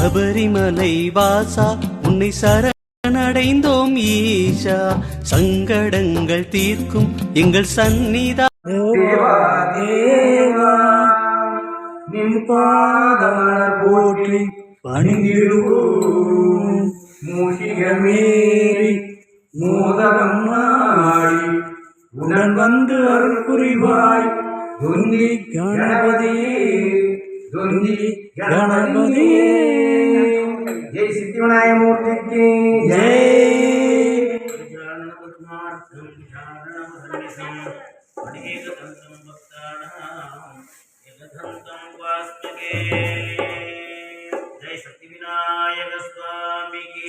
சபரிமலை வாசா உன்னை சரணடைந்தோம் ஈஷா. சங்கடங்கள் தீர்க்கும் எங்கள் சந்நிதா. தேவா தேவா நின் பாதமலர் போற்றி பணிந்திடுவோம். மூஷிகமேறி மோதகம் நாடி உடன் வந்து அருள் புரிவாய். துந்தி கணபதியே துந்தி கணபதியே. న్యాయమూర్తికి జయ సత్య వినాయక స్వామికి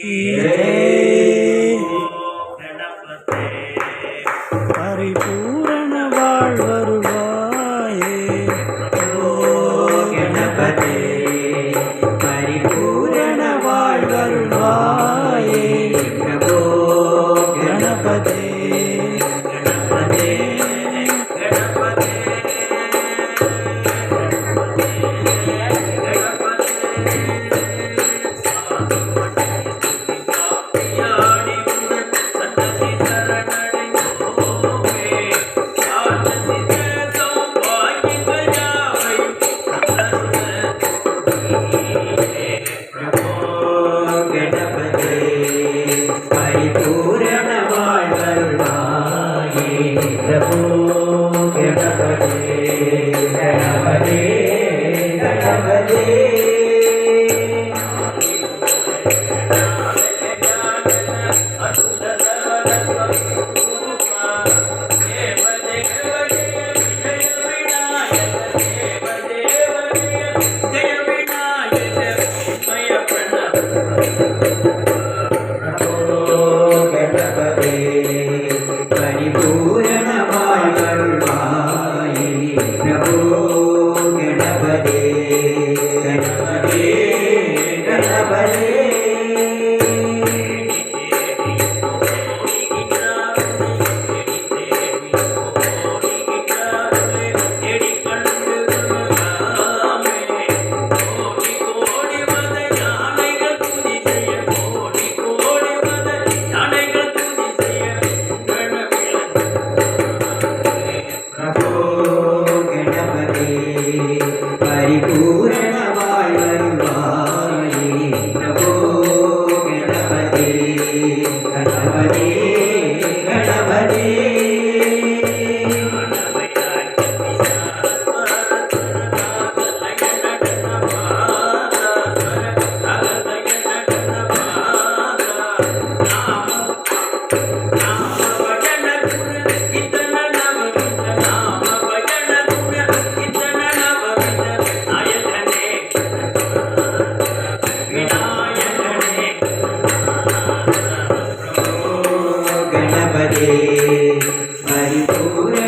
Ay,